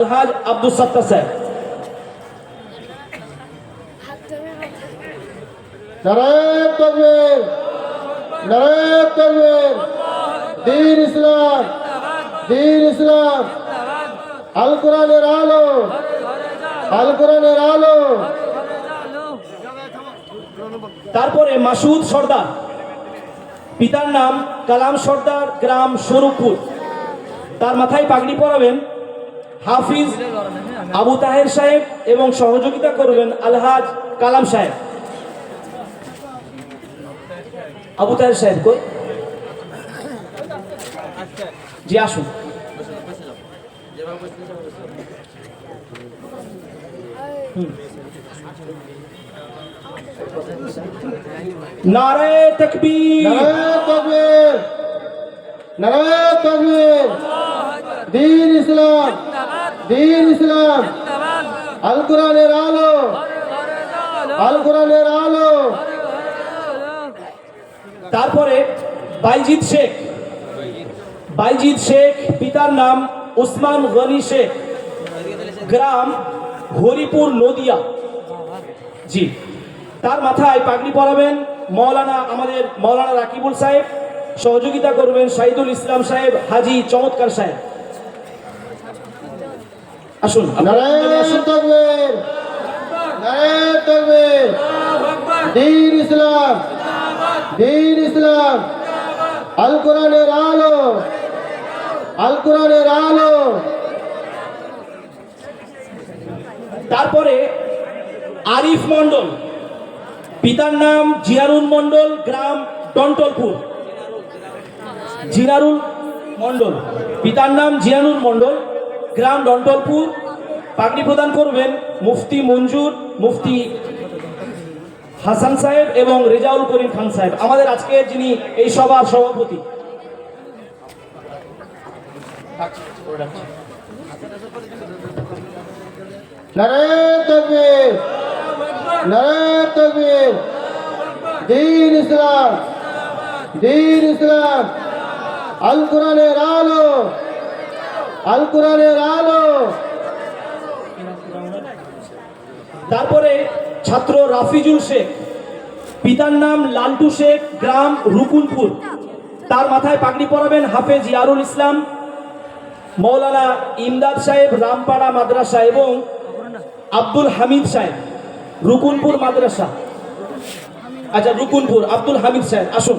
আলহাজ আব্দুল সত্তার সাহেব। নারায়ণ তকবীর নারায়ণ তকবীর দিন ইসলাম দিন ইসলাম আল কোরআনের আলো আল কোরআনের আলো। তারপরে মাসুদ সর্দার পিতার নাম কালাম সর্দার গ্রাম স্বরূপপুর তার মাথায় পাগড়ি পরাবেন হাফিজ আবু তাহের সাহেব এবং সহযোগিতা করবেন আলহাজ কালাম সাহেব। আবু তাহের সাহেব কই? জি, আসুন। নারায় তকবীর। নারায়ণ তকবীর। দিন ইসলাম। দিন ইসলাম। আল কোরআনের আলো। আল কোরআনের আলো। তারপরে বাইজিৎ শেখ। বাইজিৎ শেখ পিতার নাম ওসমান গনি শেখ। গ্রাম হরিপুর নদিয়া। জি। তার মাথায় পাগড়ি পরাবেন মৌলানা আমাদের মৌলানা রাকিবুল সাহেব। সহযোগিতা করবেন শাহিদুল ইসলাম সাহেব হাজি চমৎকার সাহেব। আসুন দিন ইসলাম। দিন ইসলাম। আল কোরআনের আলো। আল কোরআনের আলো। তারপরে আরিফ মন্ডল পিতার নাম জিয়ারুল মন্ডল গ্রাম টন্টলপুর জিনারুল মন্ডল পিতার নাম জিয়ানুল মন্ডল গ্রাম ডন্টলপুর। পাগড়ি প্রদান করবেন মুফতি মঞ্জুর, মুফতি হাসান সাহেব এবং রেজাউল করিম খান সাহেব। আমাদের আজকে যিনি এই সভার সভাপতি। দিন ইসলাম, আল কোরআনের আলো। আল কোরআনের আলো। তারপরে ছাত্র রাফিজুল শেখ, পিতার নাম লালটু শেখ, গ্রাম রুকুনপুর। তার মাথায় পাগড়ি পরাবেন হাফেজ ইয়ারুল ইসলাম, মৌলানা ইমদাদ সাহেব, রামপাড়া মাদ্রাসা এবং আব্দুল হামিদ সাহেব, রুকুনপুর মাদ্রাসা। আচ্ছা রুকুনপুর, আব্দুল হামিদ সাহেব, আসুন।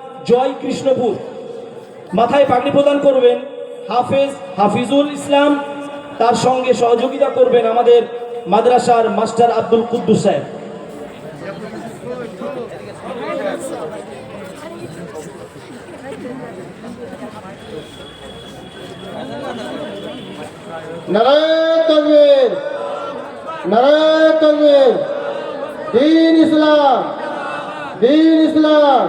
জয় কৃষ্ণপুর। মাথায় পাগড়ি প্রদান করবেন হাফেজ হাফিজুল ইসলাম, তার সঙ্গে সহযোগিতা করবেন আমাদের মাদ্রাসার মাস্টার আব্দুল কুদ্দুস সাহেব। নারায়ণ তকবীর নারায়ণ তকবীর, দিন ইসলাম দিন ইসলাম।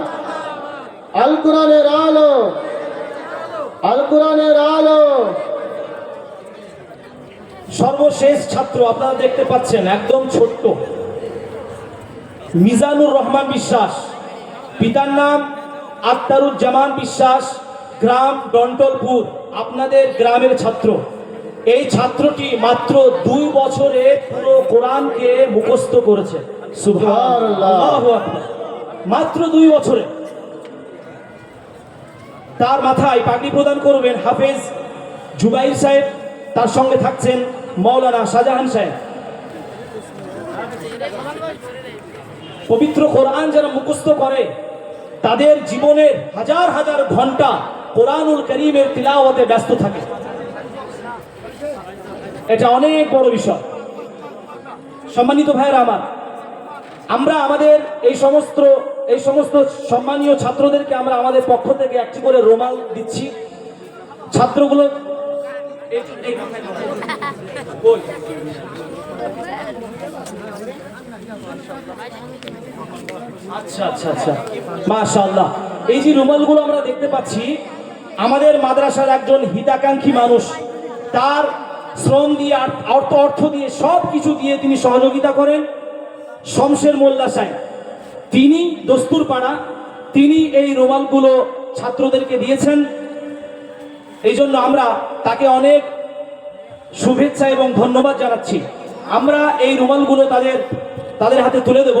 আল কোরআনের আলো। আল কোরআনের আলো। সর্বশেষ ছাত্র আপনারা দেখতে পাচ্ছেন একদম ছোট্ট। মিজানুর রহমান বিশ্বাস। পিতার নাম আক্তারুজ্জামান বিশ্বাস গ্রাম ডন্টলপুর আপনাদের গ্রামের ছাত্র। এই ছাত্রটি মাত্র দুই বছরে পুরো কোরআনকে মুখস্থ করেছে। মাত্র দুই বছরে। তার মাথায় পাগড়ি প্রদান করবেন হাফেজ জুবাইর সাহেব। তার সঙ্গে থাকছেন মৌলানা শাহজাহান সাহেব। পবিত্র কোরআন যারা মুখস্থ করে, তাদের জীবনের হাজার হাজার ঘণ্টা কোরআনুল করিমের তিলাওয়াতে ব্যস্ত থাকে। এটা অনেক বড় বিষয়। সম্মানিত ভাইয়েরা আমার আমরা আমাদের এই সমস্ত এই সমস্ত সম্মানীয় ছাত্রদেরকে আমরা আমাদের পক্ষ থেকে একটি করে রুমাল দিচ্ছি। ছাত্রগুলো। আচ্ছা আচ্ছা আচ্ছা। মাশাআল্লাহ। এই যে রুমালগুলো আমরা দেখতে পাচ্ছি, আমাদের মাদ্রাসার একজন হিতাকাঙ্ক্ষী মানুষ, তার শ্রম দিয়ে, অর্থ অর্থ দিয়ে সব কিছু দিয়ে তিনি সহযোগিতা করেন। শমশের মোল্লা সাহেব। তিনি দস্তুর পাড়া, তিনি এই রুমালগুলো ছাত্রদেরকে দিয়েছেন। এই জন্য আমরা তাকে অনেক শুভেচ্ছা এবং ধন্যবাদ জানাচ্ছি। আমরা এই রুমালগুলো তাদের তাদের হাতে তুলে দেব।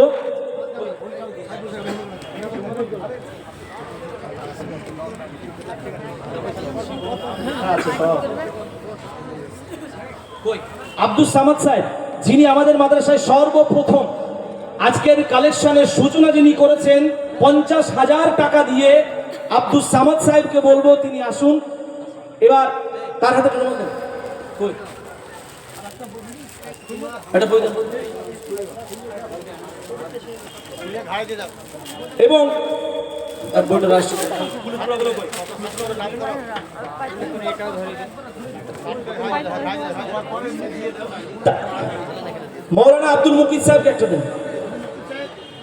আব্দুল সামাদ সাহেব, যিনি আমাদের মাদ্রাসায় সর্বপ্রথম আজকের কালেকশনের সূচনা যিনি করেছেন, পঞ্চাশ হাজার টাকা দিয়ে আব্দুল সামাদ সাহেবকে বলব তিনি আসুন। এবার তার হাতে। এবং মৌলানা আব্দুল মুকিদ সাহেবকে একটা দেন।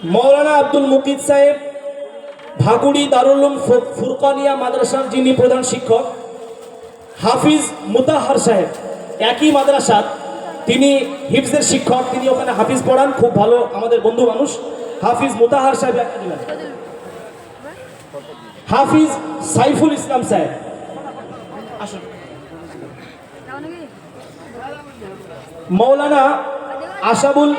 মৌলানা আব্দুল মুকিদ সাহেব, ভাগুড়ি দারুল উলুম ফু- ফুরকানিয়া মাদ্রাসার যিনি প্রধান শিক্ষক, হাফিজ মুতাহার সাহেব, একই মাদ্রাসার তিনি হিফজের শিক্ষক, তিনি ওখানে হাফিজ পড়ান, খুব ভালো আমাদের বন্ধু মানুষ। হাফিজ মুতাহার সাহেব হাফিজ সাইফুল ইসলাম সাহেব। মৌলানা আশাবুল